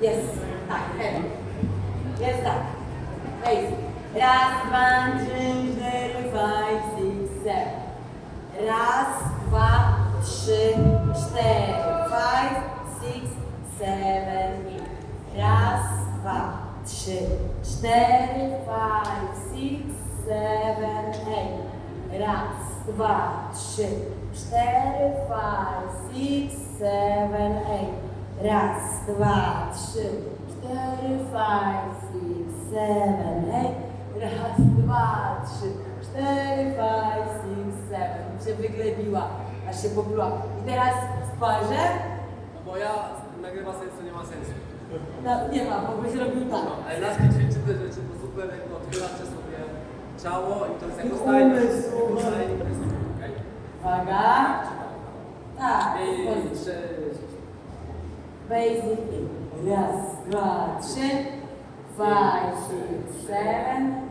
Jest, tak, head. Jest tak. Basic. Raz, dwa, trzy, cztery, five, six, seven. Raz, dwa, trzy, cztery, five, six, seven, eight. Raz, dwa, trzy, cztery, five, six, seven, eight. Raz, dwa, trzy, cztery, five, six. Raz, dwa, trzy, cztery, five, six, seven, eight. Raz, dwa, trzy, cztery, five, six, seven. Się wyglebiła, aż się popluła. I teraz w parze, No bo ja nagrywa sens, to nie ma sensu. no nie ma, bo byś robił tak. Ale laski ćwiczy te rzeczy, bo super jakby otwieracie sobie ciało i to jest jako I stajność. umysł. okej? Uwaga. Tak, I trzy, Basic. Raz, dwa, trzy. Five, six, seven.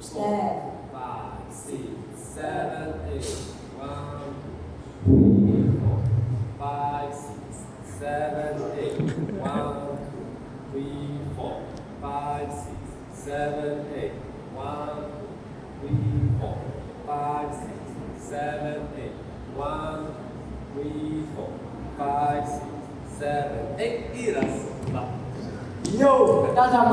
Cztery. five, six, seven, eight. One, three, four, five, six, seven, eight. One, three, four, five, six, seven, eight. One, three, four, five, six, seven, eight. 7, 8 i raz, dwa. Yo, tata.